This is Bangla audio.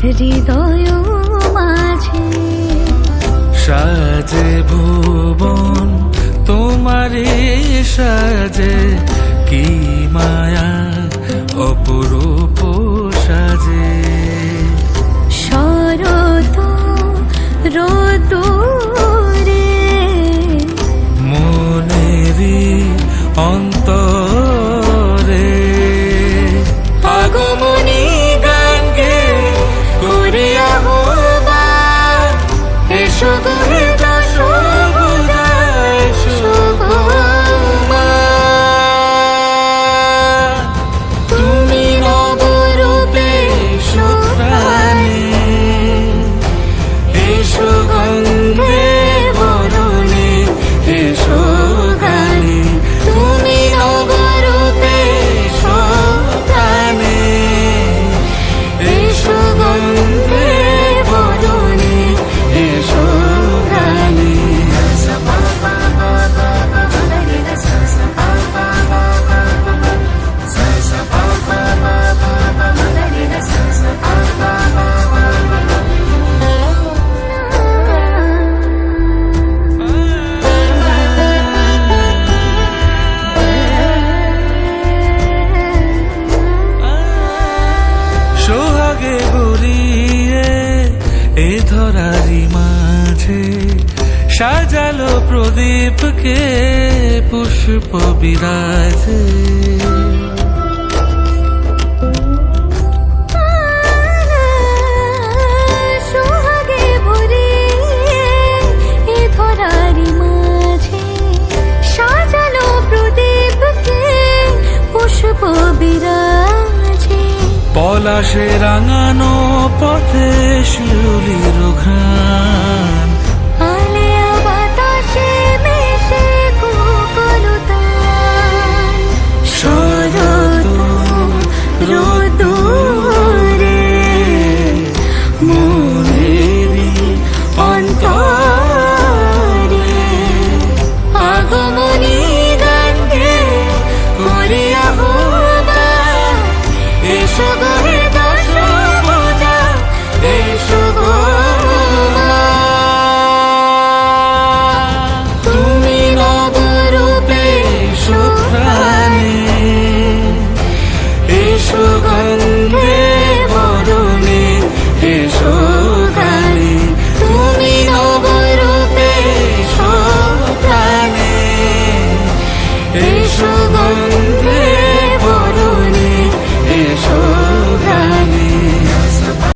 হৃদয় মাঝে সাজে ভুবন তোমারে সাজে 说过 এ ধরারি মাঝে সাজালো প্রদীপকে পুষ্প বিরাজে। পলাশে রাঙানো পথে শিউলির ঘা